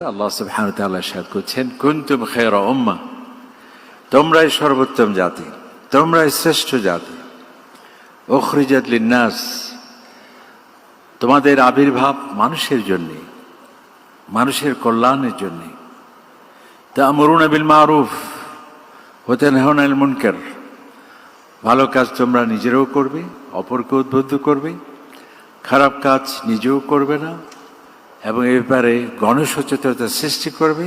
আল্লাহ তাআলা সাদ করছেন, কুনতুম খায়রা উম্মা তোমরাই সর্বোত্তম জাতি, তোমরাই শ্রেষ্ঠ জাতি। উখরিজাত লিন্নাস, তোমাদের আবির্ভাব মানুষের জন্য, মানুষের কল্যাণের জন্য। তা'মুরুনা বিল মারুফ তানহাউনা আনিল মুনকার, ভালো কাজ তোমরা নিজেরাও করবে, অপরকে উদ্বুদ্ধ করবে, খারাপ কাজ নিজেও করবে না। এবং এ ব্যাপারে গণসচেতনতা সৃষ্টি করবে।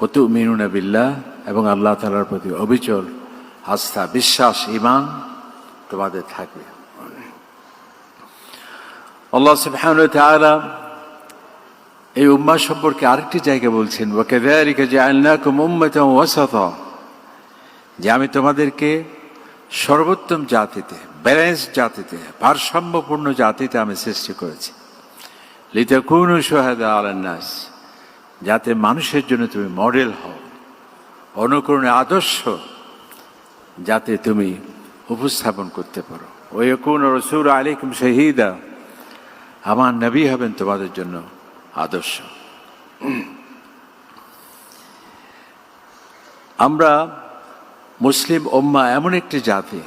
অতু মিনুনা বিল্লাহ এবং আল্লাহ তালার প্রতি অবিচল আস্থা, বিশ্বাস ইমান তোমাদের থাকবে। আল্লাহ তাআলা এই উম্মাহ সম্পর্কে আরেকটি জায়গা বলছেন যে আমি তোমাদেরকে সর্বোত্তম জাতিতে ব্যালেন্স জাতিতে, ভারসাম্যপূর্ণ জাতিতে আমি সৃষ্টি করেছি। লিতাকুনু সোহাদা আলান্নাস যাতে মানুষের জন্য তুমি মডেল হও, অনুকরণে আদর্শ, যাতে তুমি উপস্থাপন করতে পারো। ওই কোন রসুর আলিকুম শহীদা, আমার নবী হবেন তোমাদের জন্য আদর্শ। আমরা মুসলিম ওম্মা এমন একটি জাতি,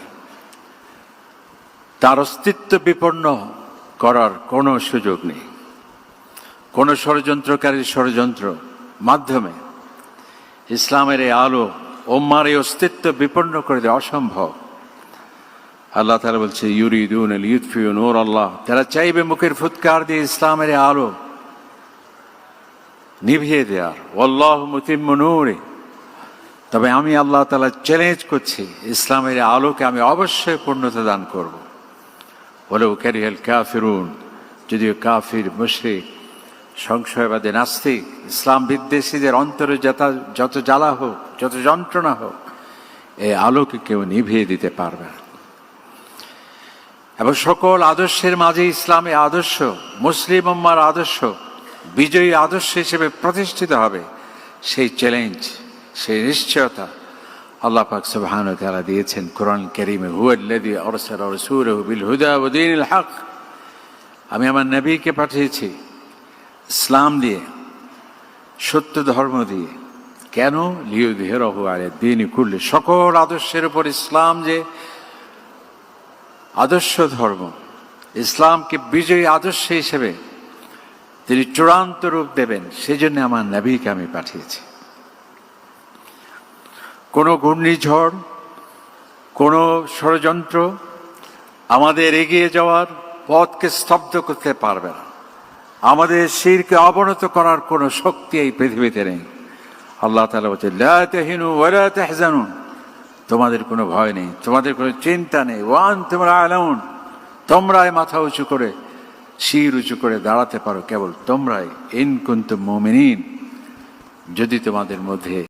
তার অস্তিত্ব বিপন্ন করার কোনো সুযোগ নেই। কোনো ষড়যন্ত্রকারীর ষড়যন্ত্র মাধ্যমে ইসলামের এই আলো ওম্মার এই অস্তিত্ব বিপন্ন করে দেওয়া অসম্ভব। আল্লাহ তালা বলছে, ইউরিদুন নূর আল্লাহ। তারা চাইবে মুখের ফুৎকার দিয়ে ইসলামের আলো নিভিয়ে দেওয়ার। অল্লাহ মুতিম নূরে। তবে আমি আল্লাহ তালা চ্যালেঞ্জ করছি, ইসলামের আলোকে আমি অবশ্যই পূর্ণতা দান করব। বলেও ক্যারিয়াল কাফিরুন, যদিও কাফির, মুশরিক সংশয়বাদী নাস্তিক, ইসলাম বিদ্বেষীদের অন্তরে যত যত জ্বালা হোক, যত যন্ত্রণা হোক এই আলোকে কেউ নিভিয়ে দিতে পারবে না। এবং সকল আদর্শের মাঝে ইসলামে আদর্শ, মুসলিম উম্মার আদর্শ, বিজয়ী আদর্শ হিসেবে প্রতিষ্ঠিত হবে, সেই চ্যালেঞ্জ সেই নিশ্চয়তা আল্লাহ পাক সুবহান তাআলা দিয়েছেন কোরআন কারীমে হুয়াল্লাযী আরসালা রাসূলাহু বিল হুদা ওয়া দীনিল হক। আমি আমার নবীকে পাঠিয়েছি ইসলাম দিয়ে, সত্য ধর্ম দিয়ে, কেন? লিও দেহের আলে দিনই করলে সকল আদর্শের উপর ইসলাম যে আদর্শ ধর্ম, ইসলামকে বিজয়ী আদর্শ হিসেবে তিনি চূড়ান্ত রূপ দেবেন সেই জন্য আমার নবীকে আমি পাঠিয়েছি। কোনো ঘূর্ণিঝড়, কোনো ষড়যন্ত্র আমাদের এগিয়ে যাওয়ার পথকে স্তব্ধ করতে পারবে না। আমাদের শিরকে অবনত করার কোনো শক্তি এই পৃথিবীতে নেই। আল্লাহ তালা বলছে লা তাহিনু ওয়ালা তাহজানুন। তোমাদের কোনো ভয় নেই, তোমাদের কোনো চিন্তা নেই। ওয়ান তোমরা আলাউন। তোমরাই মাথা উঁচু করে, শির উঁচু করে দাঁড়াতে পারো কেবল তোমরাই। ইনকুন্ত কুন্তু মুমিনিন। যদি তোমাদের মধ্যে